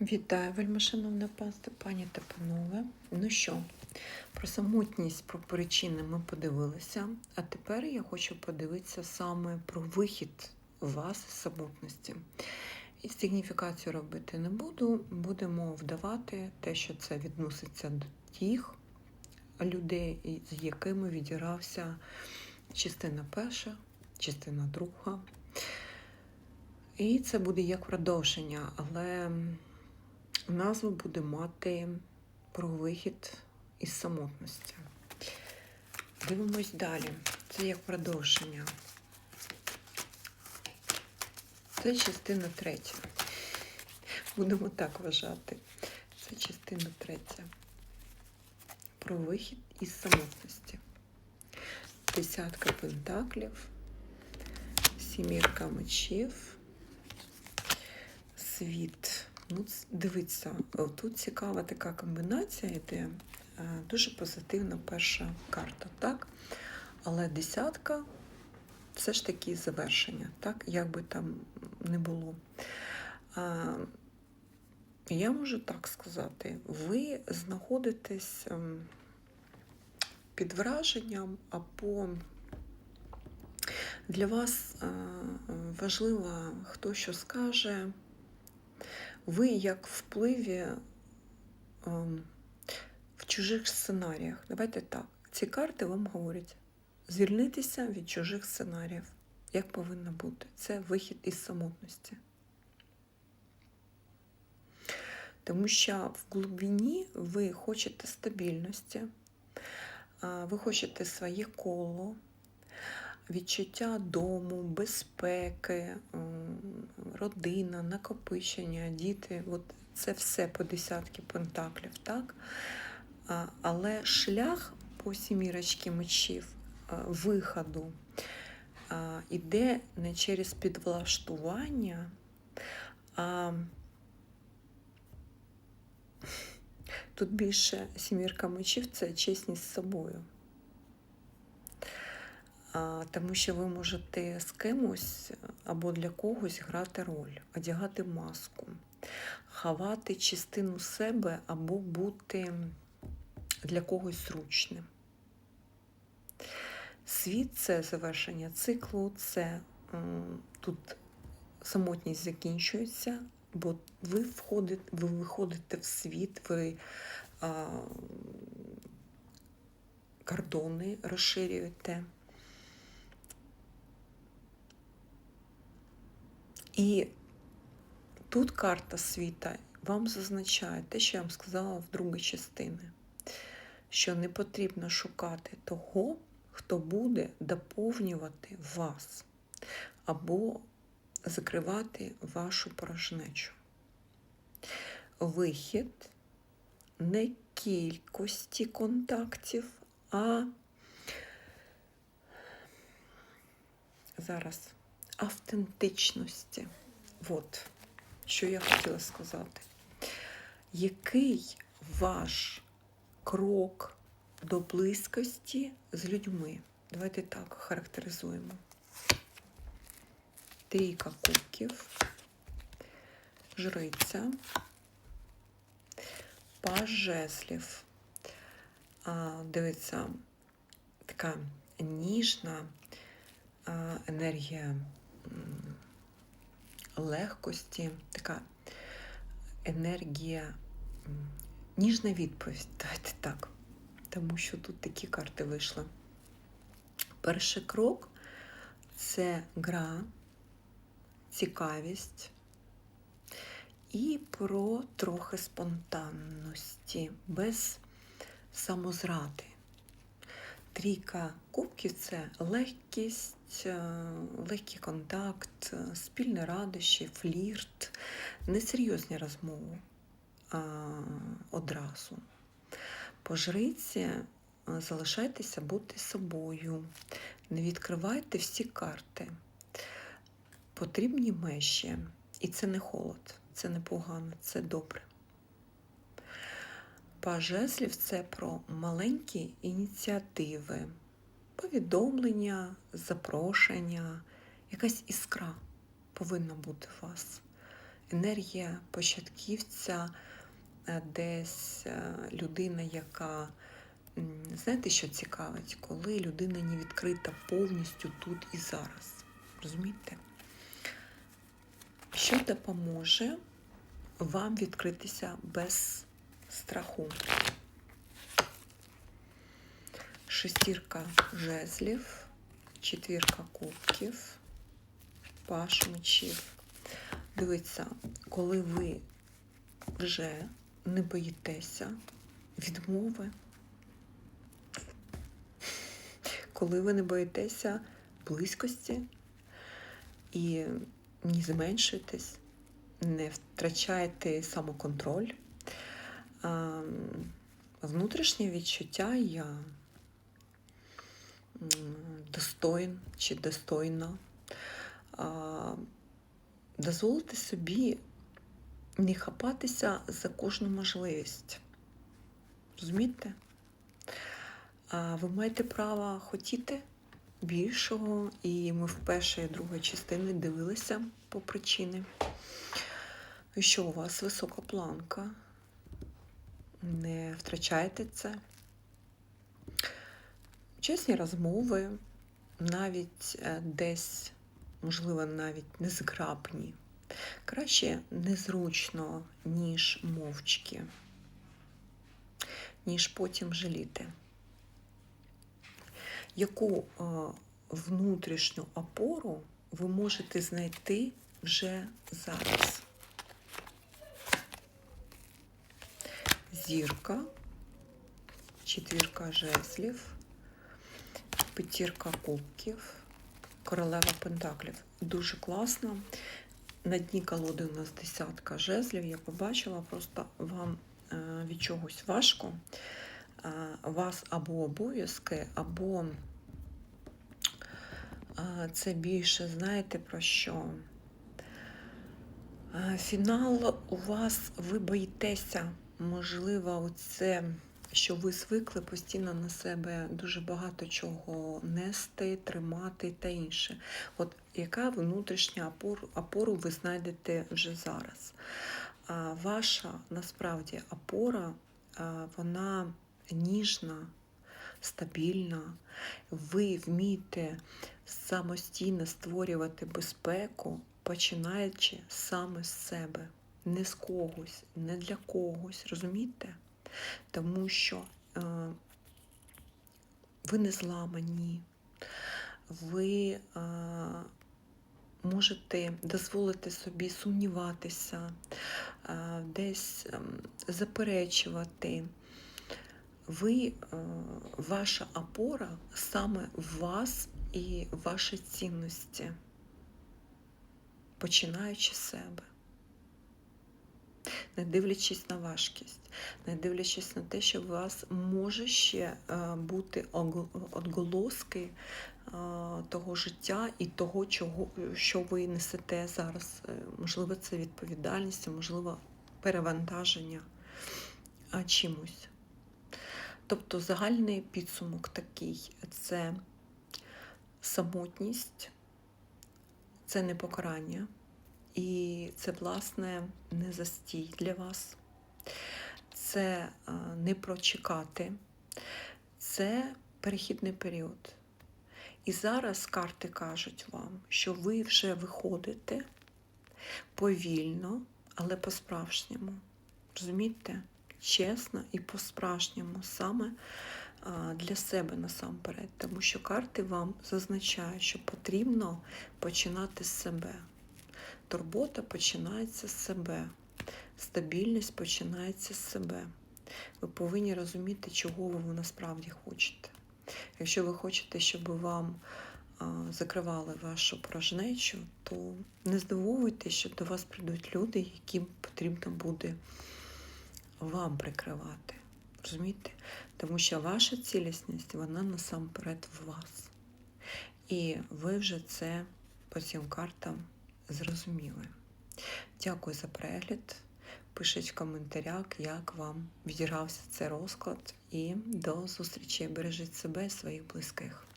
Вітаю, вельмишановне пасти, пані та панове. Ну що, про самотність, про причини ми подивилися, а тепер я хочу подивитися саме про вихід вас з самотності. І сигніфікацію робити не буду, будемо вдавати те, що це відноситься до тих людей, з якими відірався частина перша, частина друга. І це буде як продовження, але назву буде мати про вихід із самотності. Дивимось далі. Це як продовження. Це частина третя. Будемо так вважати. Це частина третя. Про вихід із самотності. Десятка пентаклів, сімірка мечів, світ. Ну, дивіться, тут цікава така комбінація йде. Дуже позитивна перша карта, так? Але десятка все ж таки завершення, так? Як би там не було. Я можу так сказати, ви знаходитесь під враженням, або для вас важливо, хто що скаже ви як впливі ем, в чужих сценаріях. Давайте так. Ці карти вам говорять звільнитися від чужих сценаріїв. Як повинно бути? Це вихід із самотності. Тому що в глибині ви хочете стабільності, ви хочете своє коло, відчуття дому, безпеки, родина, накопичення, діти от це все по десятки пентаклів, так? Але шлях по сімірочці мечів виходу іде не через підвлаштування, а тут більше сімірка мечів це чесність з собою тому що ви можете з кимось або для когось грати роль, одягати маску, ховати частину себе або бути для когось зручним. Світ це завершення циклу, це тут самотність закінчується, бо ви входите, ви виходите в світ, ви а, кордони розширюєте. І тут карта світа вам зазначає те, що я вам сказала в другій частині, що не потрібно шукати того, хто буде доповнювати вас або закривати вашу порожнечу. Вихід не кількості контактів, а зараз автентичності. От, що я хотіла сказати. Який ваш крок до близькості з людьми? Давайте так характеризуємо. Трійка кубків, жриця, паж жезлів. Дивіться, така ніжна енергія легкості, така енергія, ніжна відповідь. Давайте так. Тому що тут такі карти вийшли. Перший крок це гра, цікавість і про трохи спонтанності, без самозради. Трійка кубків це легкість, е, легкий контакт, е, спільне радощі, флірт, несерйозні розмови одразу. По жриці е, залишайтеся бути собою, не відкривайте всі карти. Потрібні межі. І це не холод, це не погано, це добре. Пажеслів це про маленькі ініціативи, повідомлення, запрошення, якась іскра повинна бути у вас. енергія початківця, е, десь е, людина, яка, знаєте, що цікавить, коли людина не відкрита повністю тут і зараз. Розумієте? Що допоможе вам відкритися без страху? Шестірка жезлів, четвірка кубків, паш мечів. Дивіться, коли ви вже не боїтеся відмови, коли ви не боїтеся близькості і не зменшуєтесь, не втрачаєте самоконтроль, внутрішнє відчуття я м, достоин чи достойна. Дозволити собі не хапатися за кожну можливість. Розумієте? Ви маєте право хотіти більшого, і ми в першій і другій частині дивилися по причини. Що у вас висока планка? Не втрачайте це. Чесні розмови, навіть е, десь, можливо, навіть незграбні. Краще незручно, ніж мовчки, ніж потім жаліти. Яку е, внутрішню опору ви можете знайти вже зараз? Зірка, четвірка жезлів, п'ятірка кубків, королева пентаклів. Дуже класно. На дні колоди у нас десятка жезлів. Я побачила, просто вам е, від чогось важко. Е, Вас або обов'язки, або е, це більше, знаєте про що? Фінал у вас, ви боїтеся, можливо, оце, що ви звикли постійно на себе дуже багато чого нести, тримати та інше. От яка внутрішня опору, опору ви знайдете вже зараз? А ваша насправді опора, вона ніжна, стабільна. Ви вмієте самостійно створювати безпеку, починаючи саме з себе, не з когось, не для когось, розумієте? Тому що е, ви не зламані, ви е, можете дозволити собі сумніватися, е, десь е, заперечувати. Ви, е, ваша опора саме в вас і ваші цінності, починаючи з себе. Не дивлячись на важкість, не дивлячись на те, що у вас може ще е, бути отголоски е, того життя і того, чого, що ви несете зараз. Е, Можливо, це відповідальність, можливо, перевантаження чимось. Тобто загальний підсумок такий це самотність, це не покарання. І це, власне, не застій для вас, це не прочекати, це перехідний період. І зараз карти кажуть вам, що ви вже виходите повільно, але по-справжньому. Розумієте? Чесно і по-справжньому, саме для себе насамперед. Тому що карти вам зазначають, що потрібно починати з себе. Турбота починається з себе, стабільність починається з себе. Ви повинні розуміти, чого ви насправді хочете. Якщо ви хочете, щоб вам закривали вашу порожнечу, то не здивовуйтесь, що до вас прийдуть люди, яким потрібно буде вам прикривати. Розумієте? Тому що ваша цілісність, вона насамперед в вас. І ви вже це по цим картам зрозуміли. Дякую за перегляд. Пишіть в коментарях, як вам відігрався цей розклад. І до зустрічі. Бережіть себе і своїх близьких.